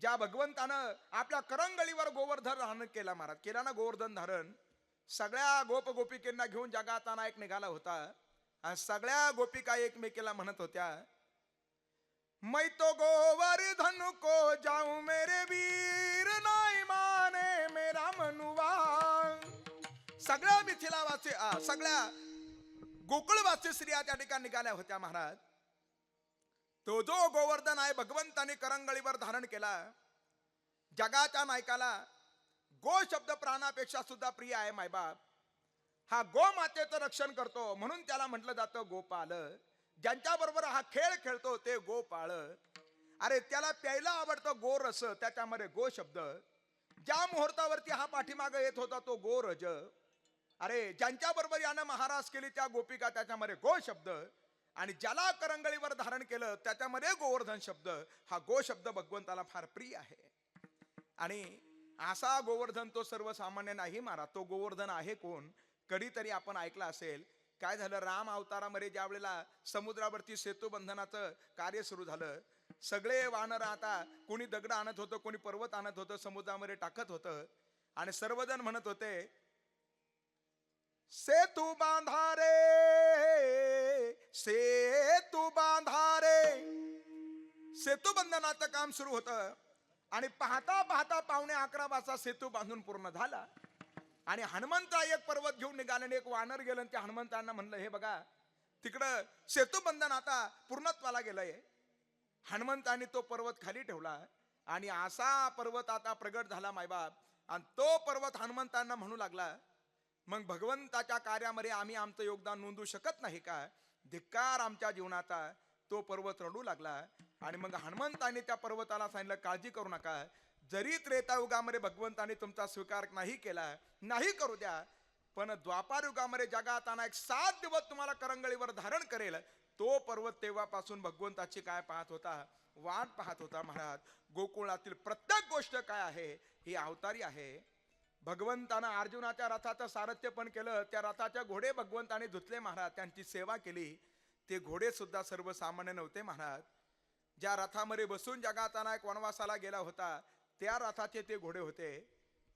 ज्या भगवंतानं आपल्या करंगळीवर गोवर्धन धारण केला महाराज केला ना गोवर्धन धारण? सगळ्या गोप गोपिकेंना घेऊन जगाताना नायक निघाला होता. आणि सगळ्या गोपिका एकमेकीला म्हणत होत्या मै तो गोवर्धन को जाऊ मेरे वीर नाही माने मेरा मनुवा. सगळ्या मिथिलावासी आ, सगळ्या गोकुळवासी स्त्रिया त्या ठिकाणी निघाल्या होत्या महाराज. तो जो गोवर्धन आहे भगवंताने करंगळीवर धारण केला. जगाच्या नायकाला गो शब्द प्राणापेक्षा सुद्धा प्रिय आहे मायबाप हा गो मातेचं रक्षण करतो म्हणून त्याला म्हटलं जातं गोपाल ज्यांच्या बरोबर हा खेळ खेळतो ते गोपाळ. अरे त्याला प्यायला आवडतं गो रस त्याच्यामध्ये गो शब्द. ज्या मुहूर्तावरती हा पाठीमाग येत होता तो गो रज. अरे ज्यांच्या बरोबर यानं महाराज केली त्या गोपिका त्याच्यामध्ये गो शब्द. आणि ज्याला करंगळीवर धारण केलं त्याच्यामध्ये गोवर्धन शब्द हा गो शब्द भगवंताला फार प्रिय आहे. आणि असा गोवर्धन तो सर्वसामान्य नाही मारा तो गोवर्धन आहे कोण? कधीतरी आपण ऐकलं असेल काय झालं राम अवतारामध्ये ज्या वेळेला समुद्रावरती सेतू बंधनाचं कार्य सुरू झालं सगळे वानर आता कोणी दगड आणत होतं कोणी पर्वत आणत होतं समुद्रामध्ये टाकत होतं आणि सर्वजण म्हणत होते सेतू बांधारे सेतू बांधा रे सेतू बंधनाचं काम सुरू होतं. आणि पाहता पाहता पावणे अकरा वाजता सेतू बांधून पूर्ण झाला. आणि हनुमंता एक पर्वत घेऊन निघाले आणि एक वानर गेलं आणि त्या हनुमंतांना म्हणलं हे बघा तिकडं सेतू बंधन आता पूर्णत्वाला गेलंय. हनुमंतांनी तो पर्वत खाली ठेवला आणि असा पर्वत आता प्रगट झाला मायबाप आणि तो पर्वत हनुमंतांना म्हणू लागला मग भगवंताच्या कार्यामध्ये आम्ही आमचं योगदान नोंदू शकत नाही का? धिक्कार आमच्या जीवनाचा तो पर्वत रडू लागला आणि मग हनुमंताने त्या पर्वताला सांगितलं काळजी करू नका. जरी त्रेतायुगामध्ये भगवंताने तुमचा स्वीकार नाही केला नाही करू द्या. पण द्वापार युगामध्ये एक सात दिवस तुम्हाला करंगळीवर धारण करेल. तो पर्वत तेव्हापासून भगवंताची काय पाहत होता? वाट पाहत होता महाराज. गोकुळातील प्रत्येक गोष्ट काय आहे? ही अवतारी आहे. भगवंतानं अर्जुनाच्या रथाचं सारथ्य पण केलं. त्या रथाच्या घोडे भगवंताने धुतले महाराज. त्यांची सेवा केली. ते घोडेसुद्धा सर्वसामान्य नव्हते महाराज. ज्या रथामध्ये बसून जगाचा नायक वनवासाला गेला होता त्या रथाचे ते घोडे होते.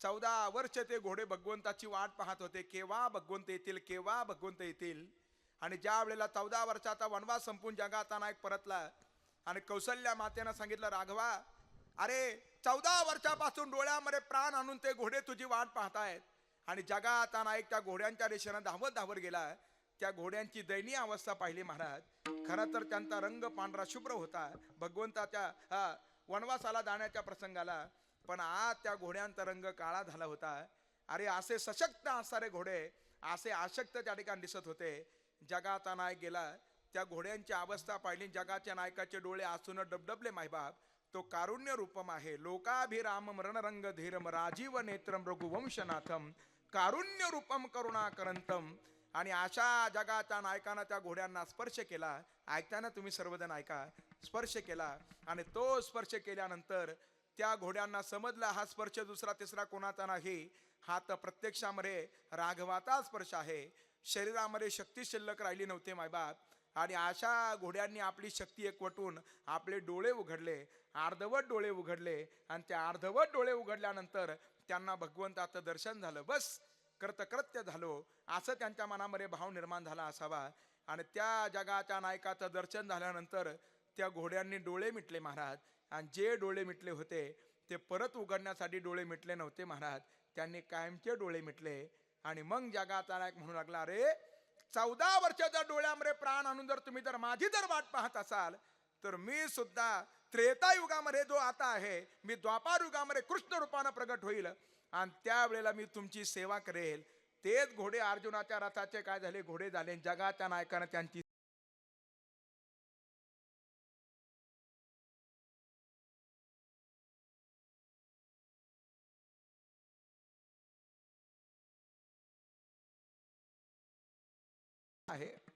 चौदा वर्ष ते घोडे भगवंताची वाट पाहत होते. केव्हा भगवंत येतील? केव्हा भगवंत येतील? आणि ज्या वेळेला चौदा वर्षाचा वनवास संपून जगाचा नायक परतला आणि कौशल्या मातेनं सांगितलं राघवा अरे चौदा वर्षापासून डोळ्यामध्ये प्राण आणून ते घोडे तुझी वाट पाहतायत. आणि जगात नायक त्या घोड्यांच्या रेषेनं धावत धावत गेला त्या घोड्यांची दयनीय अवस्था पाहिली महाराज. खरं तर त्यांचा रंग पांढरा शुभ्र होता. भगवंताच्या वनवासाला जाण्याच्या प्रसंगाला. पण आज त्या घोड्यांचा रंग काळा झाला होता. अरे असे सशक्त असणारे घोडे असे आशक्त त्या ठिकाणी दिसत होते. जगाचा नायक गेला. त्या घोड्यांची अवस्था पाहिली. जगाच्या नायकाचे डोळे आसून डबडबले मायबाप. तो कारुण्य रूपम आहे. लोकाभिराम मरणरंग धीरम राजीव नेत्रम रघुवंशनाथम. कारुण्य रूपम करुणाकरंतम आणि अशा जगाच्या नायकानं त्या घोड्यांना स्पर्श केला. ऐकताना तुम्ही सर्वजण ऐका. स्पर्श केला. आणि तो स्पर्श केल्यानंतर त्या घोड्यांना समजला हा स्पर्श दुसरा तिसरा कोणाचा नाही. हा तर प्रत्यक्षामध्ये राघवाचा स्पर्श आहे. शरीरामध्ये शक्ती शिल्लक राहिली नव्हते मायबाप. आणि अशा घोड्यांनी आपली शक्ती एकवटून आपले डोळे उघडले अर्धवट डोळे उघडले आणि त्या अर्धवट डोळे उघडल्यानंतर त्यांना भगवंताचं दर्शन झालं. बस कृतकृत्य झालो. असं त्यांच्या मनामध्ये भाव निर्माण झाला असावा. आणि त्या जगाच्या नायकाचं दर्शन झाल्यानंतर त्या घोड्यांनी डोळे मिटले महाराज. आणि जे डोळे मिटले होते ते परत उघडण्यासाठी डोळे मिटले नव्हते महाराज. त्यांनी कायमचे डोळे मिटले. आणि मग जगाचा नायक म्हणू लागला अरे चौदा वर्षाच्या डोळ्यामध्ये प्राण आणून जर तुम्ही जर माझी जर वाट पाहत असाल तर मी सुद्धा त्रेता युगामध्ये जो आता आहे मी द्वापार युगामध्ये कृष्ण रूपानं प्रगट होईल आणि त्यावेळेला मी तुमची सेवा करेल. तेच घोडे अर्जुनाच्या रथाचे काय झाले? घोडे झाले जगाच्या नायकानं त्यांची आहे